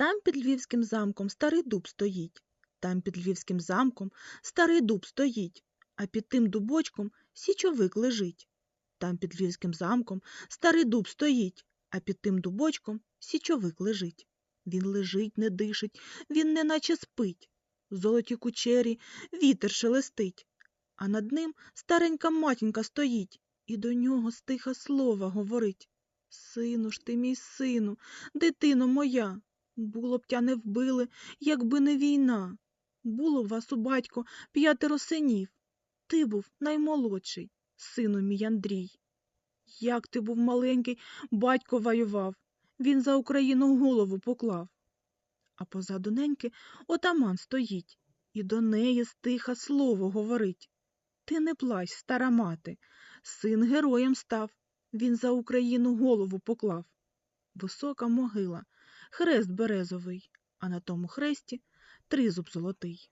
Там під львівським замком старий дуб стоїть. Там під львівським замком старий дуб стоїть, а під тим дубочком січовик лежить. Там під львівським замком старий дуб стоїть, а під тим дубочком січовик лежить. Він лежить, не дишить, він неначе спить. В золоті кучері вітер шелестить, а над ним старенька матінка стоїть і до нього стиха слова говорить. Сину ж ти, мій сину, дитино моя, було б тя не вбили, якби не війна. Було в вас у батько п'ятеро синів. Ти був наймолодший, сину мій Андрій. Як ти був маленький, батько воював, він за Україну голову поклав. А позаду неньки отаман стоїть, і до неї стиха слово говорить. Ти не плач, стара мати, син героєм став, він за Україну голову поклав. Висока могила, хрест березовий, а на тому хресті тризуб золотий.